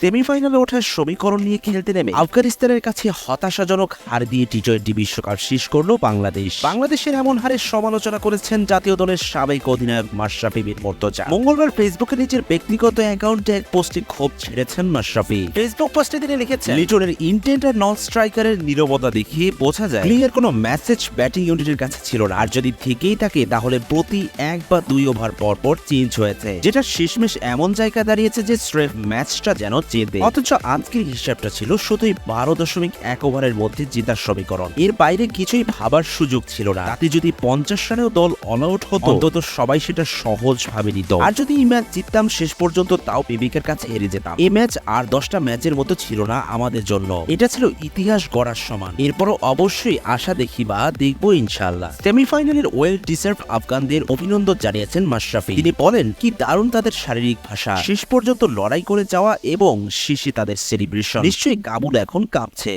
সেমিফাইনালে ওঠার সমীকরণ নিয়ে খেলতে নেমে আফগানিস্তানের কাছে হতাশাজনক হার দিয়ে টি টোয়েন্টি বিশ্বকাপ শেষ করল বাংলাদেশ। বাংলাদেশের এমন হারের সমালোচনা করেছেন জাতীয় দলের সাবেক অধিনায়ক মাশরাফি বিন মোর্তজা। মঙ্গলবার ফেসবুকে নিজের ব্যক্তিগত অ্যাকাউন্টে এক পোস্টে ক্ষোভ ছেড়েছেন মাশরাফি। ফেসবুক পোস্টে তিনি লিখেছেন, লিটনের ইন্টেন্ট আর নন স্ট্রাইকারের নীরবতা দেখিয়ে বোঝা যায়, ক্লিয়ার কোনো মেসেজ ব্যাটিং ইউনিটের কাছে ছিল না। আর যদি থেকেই থাকে, তাহলে প্রতি এক বা দুই ওভার পর পর চেঞ্জ হয়েছে, যেটা শেষমেশ এমন জায়গা দাঁড়িয়েছে যে স্রেফ ম্যাচটা যেন জেতে অথচ আজকের হিসাবটা ছিল শুধুই বারো দশমিক এক ওভারের মধ্যে জেতার সমীকরণ। এর বাইরে কিছুই ভাবার সুযোগ ছিল না। রাতে যদি পঞ্চাশ রানেও দল অল আউট হতো, অন্তত সবাই সেটা সহজ ভাবে নিত। আর যদি এই ম্যাচ জিততাম, শেষ পর্যন্ত তাও বিবেকের কাছে হেরে যেতাম। এই ম্যাচ আর দশটা ম্যাচের মতো ছিল না আমাদের জন্য। এটা ছিল ইতিহাস গড়ার সমান। এরপরও অবশ্যই আশা দেখি বা দেখব ইনশাল্লাহ সেমিফাইনালের ওয়েল ডিসার্ভ আফগানদের অভিনন্দন জানিয়েছেন মাশরাফি। তিনি বলেন, কি দারুণ তাদের শারীরিক ভাষা। শেষ পর্যন্ত লড়াই করে যাওয়া এবং শেষে তাদের সেলিব্রেশন নিশ্চয়ই কাবুল এখন কাঁপছে।